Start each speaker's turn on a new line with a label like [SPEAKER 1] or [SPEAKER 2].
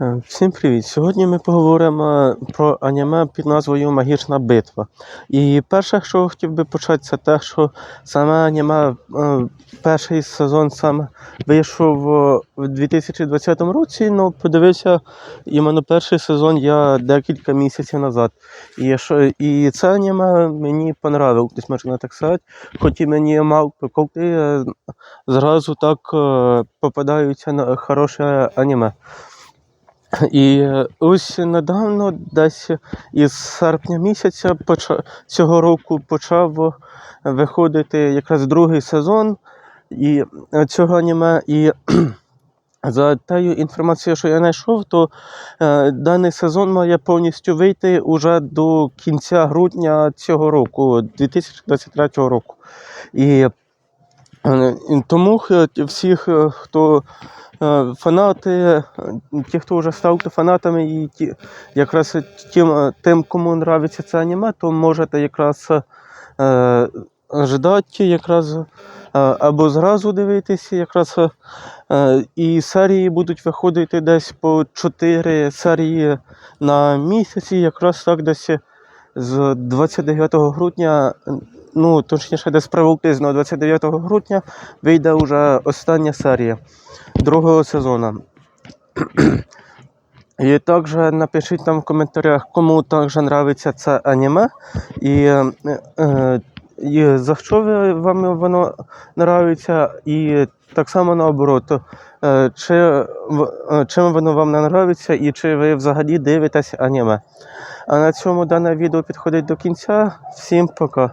[SPEAKER 1] Е, Всім привіт! Сьогодні ми поговоримо про аніме під назвою Магічна битва. І перше, що хотів би почати, це те, що саме аніме, е, перший сезон саме вийшов е, в 2020 році, але подивився іменно перший сезон я декілька місяців назад. І, що, і це аніме мені понравилось, можна так сказати. Хоч і мені мав коли зразу так попадаються на хороше аніме. І е, ось недавно, десь із серпня місяця цього року почав виходити якраз другий сезон і, е, цього аніме. І за тією інформацією, що я знайшов, то е, даний сезон має повністю вийти уже до кінця грудня цього року, 2023 року. І Е, Тому всіх, е, хто е, фанати, е, ті, хто вже став фанатами, і ті, якраз тим, е, тим, кому нравиться це аніме, то можете якраз е, ждати якраз е, або зразу дивитися, якраз е, і серії будуть виходити десь по 4 серії на місяці, якраз так десь з 29 грудня, ну точніше, десь приблизно 29 грудня вийде вже остання серія другого сезону. І також напишіть там в коментарях, кому також нравиться це аніме. І, е, е, і за що вам воно нравиться, і так само наоборот, е, чи, чим воно вам не нравиться, і чи ви взагалі дивитесь аніме. А на цьому дане відео підходить до кінця. Всім пока.